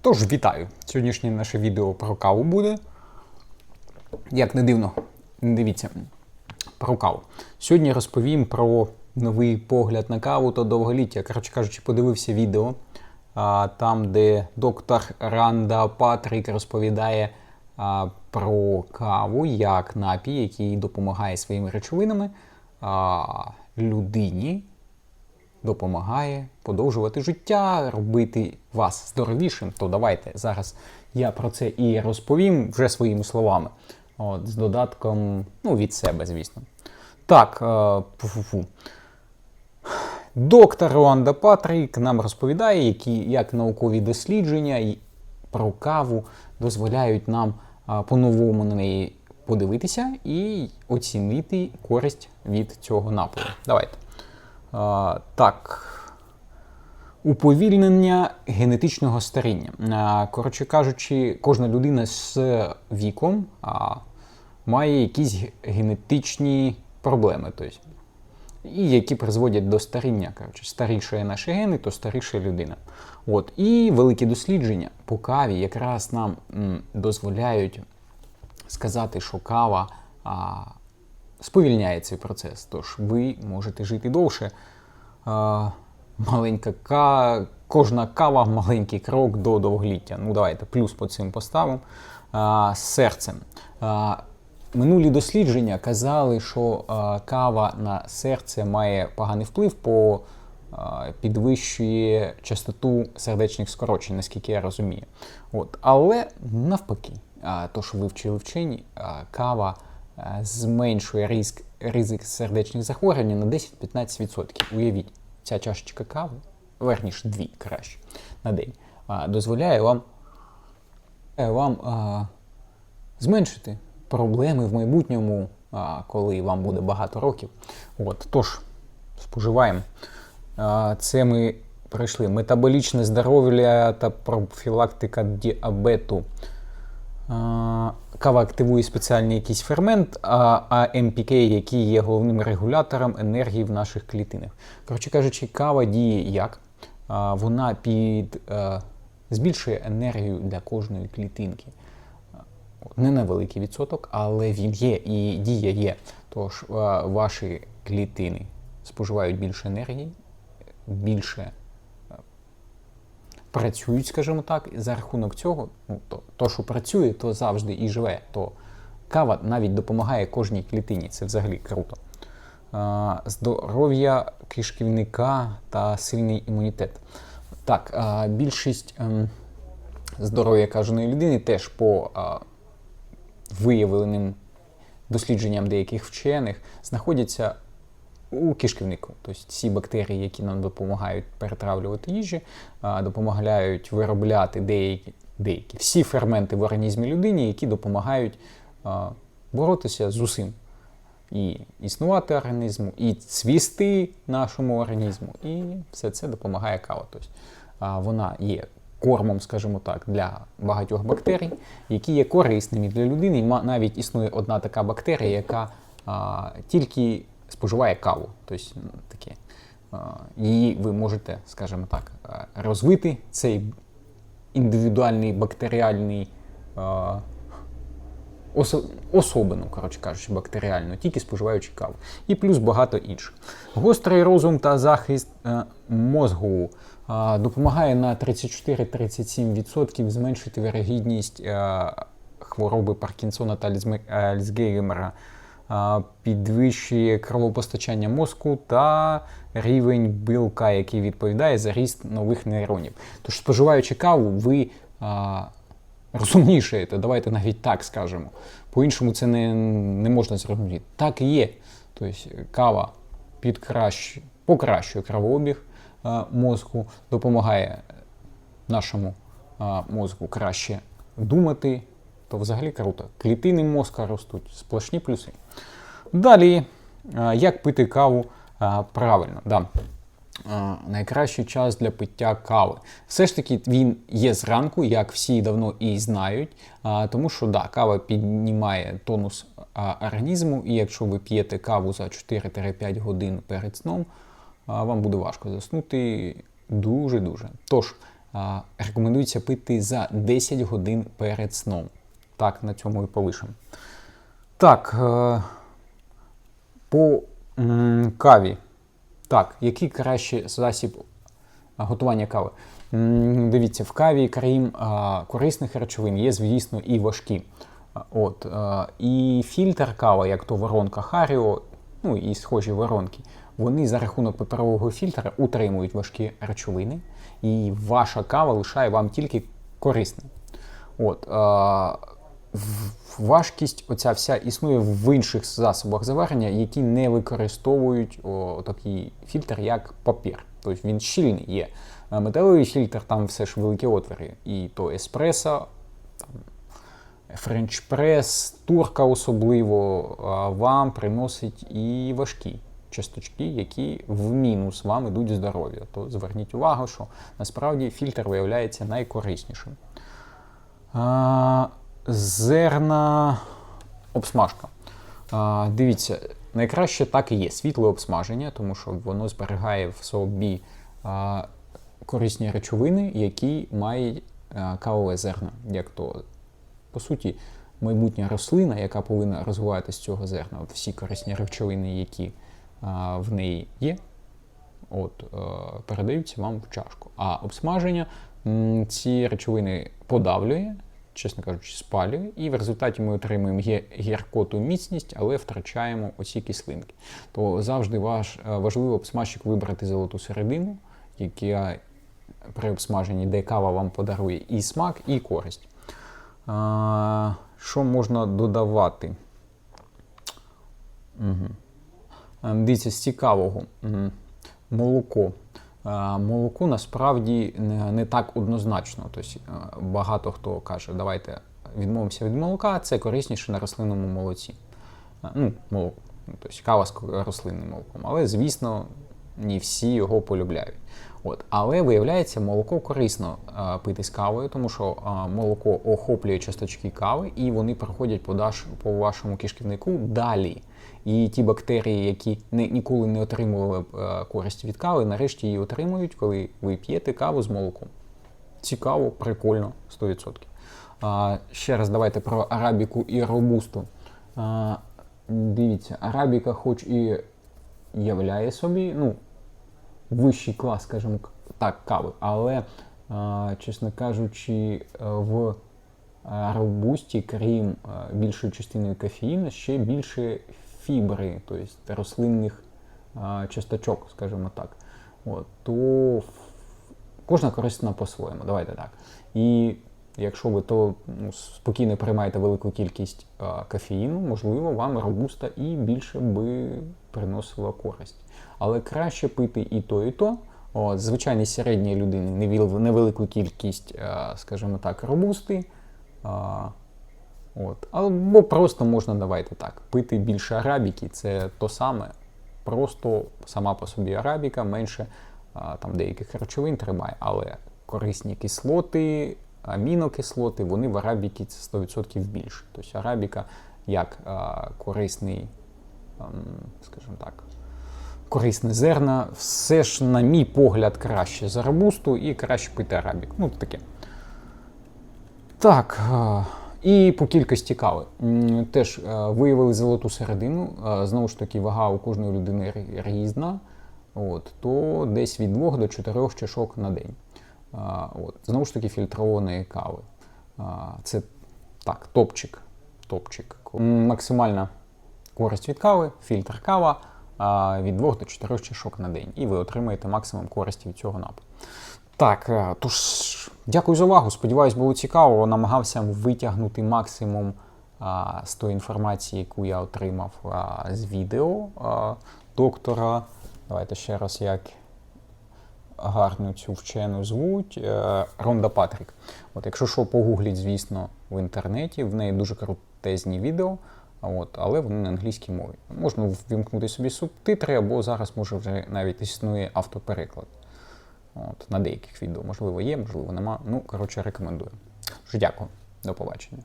Тож, вітаю! Сьогоднішнє наше відео про каву буде. Як не дивно, не дивіться про каву. Сьогодні розповім про новий погляд на каву та довголіття. Коротше кажучи, подивився відео, там, де доктор Ранда Патрік розповідає про каву як напій, який допомагає своїми речовинами людині допомагає подовжувати життя, робити вас здоровішим, то давайте зараз я про це і розповім вже своїми словами. От, з додатком ну, від себе, звісно. Так, е, доктор Руанда Патрік нам розповідає, які, як наукові дослідження про каву дозволяють нам а, по-новому на неї подивитися і оцінити користь від цього напою. Давайте. А, так. Уповільнення генетичного старіння. А, Коротше кажучи, кожна людина з віком а, має якісь генетичні проблеми, тобто, і які призводять до старіння. Коротше, старішає наші гени, то старіша людина. От. І великі дослідження по каві якраз нам м, дозволяють сказати, що кава а, сповільняє цей процес. Тож ви можете жити довше. А, маленька ка... Кожна кава маленький крок до довголіття. Ну, давайте плюс по цим поставимо. А, серцем. А, минулі дослідження казали, що а, кава на серце має поганий вплив, по а, підвищує частоту сердечних скорочень, наскільки я розумію. От. Але навпаки, а, то, що ви вчили вчені, а, кава зменшує ризик, ризик сердечних захворювань на 10-15%. Уявіть, ця чашечка кави, верніше дві краще на день, дозволяє вам, е, вам а, зменшити проблеми в майбутньому, а, коли вам буде багато років. От, тож, споживаємо. А, Це ми пройшли метаболічне здоров'я та профілактика діабету. Кава активує спеціальний якийсь фермент, а АМПК, який є головним регулятором енергії в наших клітинах. Коротше кажучи, кава діє як? Вона під, е, збільшує енергію для кожної клітинки. Не на великий відсоток, але він є і дія є. Тож е, ваші клітини споживають більше енергії, більше працюють, скажімо так, і за рахунок цього, ну, то, то, що працює, то завжди і живе. То кава навіть допомагає кожній клітині. Це взагалі круто. Здоров'я кишківника та сильний імунітет. Так, більшість ем, здоров'я кожної людини теж по виявленим дослідженням деяких вчених знаходяться у кишківнику. Тобто ці бактерії, які нам допомагають перетравлювати їжі, допомагають виробляти деякі, деякі всі ферменти в організмі людини, які допомагають боротися з усім. І існувати організму, і цвісти нашому організму, і все це допомагає кава. Тобто, вона є кормом, скажімо так, для багатьох бактерій, які є корисними для людини. І навіть існує одна така бактерія, яка а, тільки споживає каву. Тобто таке. Її ви можете, скажімо так, розвити цей індивідуальний бактеріальний. особину, коротше кажучи, бактеріальну, тільки споживаючи каву. І плюс багато інших. Гострий розум та захист е, мозгу е, допомагає на 34-37% зменшити вірогідність е, хвороби Паркінсона та Альцгеймера, е, підвищує кровопостачання мозку та рівень білка, який відповідає за ріст нових нейронів. Тож, споживаючи каву, ви е, розумнішаєте, давайте навіть так скажемо. По-іншому це не, не можна зрозуміти. Так і є. Тобто кава підкращує, покращує кровообіг е, мозку, допомагає нашому е, мозку краще думати, то взагалі круто. Клітини мозка ростуть, сплошні плюси. Далі, е, як пити каву е, правильно? Да. Е, найкращий час для пиття кави. Все ж таки він є зранку, як всі давно і знають, тому що да, кава піднімає тонус організму, і якщо ви п'єте каву за 4-5 годин перед сном, вам буде важко заснути дуже-дуже. Тож, рекомендується пити за 10 годин перед сном. Так, на цьому і полишимо. Так, е, по каві. Так, який кращий засіб готування кави? Дивіться, в каві, крім корисних речовин, є, звісно, і важкі. От, і фільтр кава, як то воронка Харіо, ну і схожі воронки, вони за рахунок паперового фільтра утримують важкі речовини, і ваша кава лишає вам тільки корисне. От, важкість оця вся існує в інших засобах заварення, які не використовують о, такий фільтр, як папір. Тобто він щільний є. А металевий фільтр, там все ж великі отвори. І то еспресо, там, френч-прес, турка особливо вам приносить і важкі часточки, які в мінус вам ідуть здоров'я. То зверніть увагу, що насправді фільтр виявляється найкориснішим. Зерна обсмажка. Дивіться, найкраще так і є світле обсмаження, тому що воно зберігає в собі корисні речовини, які мають кавове зерно. Як то, по суті, майбутня рослина, яка повинна розвиватися з цього зерна. Всі корисні речовини, які в неї є, от, е, передаються вам в чашку. А обсмаження ці речовини подавлює, чесно кажучи, спалює, і в результаті ми отримуємо гіркоту міцність, але втрачаємо оці кислинки. То завжди ваш, е, важливо обсмажчик вибрати золоту середину, яка при обсмаженні, де кава вам подарує і смак, і користь. А, що можна додавати? Угу. Дивіться, з цікавого. М, Молоко. Е, Молоко насправді не, так однозначно. Тобто, е, багато хто каже, давайте відмовимося від молока, це корисніше на рослинному молоці. Е, Ну, молоко. Тобто кава з рослинним молоком. Але, звісно, не всі його полюбляють. От. Але виявляється, молоко корисно е, пити з кавою, тому що е, молоко охоплює часточки кави, і вони проходять по, даш, по вашому кишківнику далі. І ті бактерії, які не, ніколи не отримували б, е, користь від кави, нарешті її отримують, коли ви п'єте каву з молоком. Цікаво, прикольно, 100%. А, ще раз давайте про арабіку і робусту. А, дивіться, арабіка, хоч і являє собі, ну, вищий клас, скажімо так, кави, але, чесно кажучи, в робусті, крім більшої частини кофеїну, ще більше фібри, тобто рослинних часточок, скажімо так. От, то кожна корисна по-своєму, давайте так. І якщо ви то ну, спокійно приймаєте велику кількість кофеїну, можливо, вам робуста і більше би приносила користь. Але краще пити і то, і то. От, звичайній середній людини невелику кількість, скажімо так, робусти. От. Або просто можна, давайте так, пити більше арабіки, це то саме. Просто сама по собі арабіка менше там деяких речовин тримає, але корисні кислоти, амінокислоти, вони в арабіки це 100% більше. Тобто арабіка як корисний, ем, скажімо так, корисне зерна, все ж, на мій погляд, краще за робусту і краще пити арабік. Ну, таке. Так. е, І по кількості кави. Теж е, виявили золоту середину. Е, Знову ж таки, вага у кожної людини різна. От, то десь від 2 до 4 чашок на день. От. Знову ж таки, фільтрованої кави. Це так, топчик. топчик. Максимальна користь від кави, фільтр кава від 2 до 4 чашок на день. І ви отримаєте максимум користі від цього напою. Так, е, тож, дякую за увагу. Сподіваюсь, було цікаво. Намагався витягнути максимум а, з тої інформації, яку я отримав а, з відео а, доктора. Давайте ще раз, як гарно цю вчену звуть. е, Ронда Патрік. От, якщо що, погугліть, звісно, в інтернеті, в неї дуже крутезні відео. От, але вони на англійській мові. Можна ввімкнути собі субтитри, або зараз може вже навіть існує автопереклад. От, на деяких відео. Можливо, є, можливо, нема. Ну, коротше, рекомендую. Дякую. До побачення.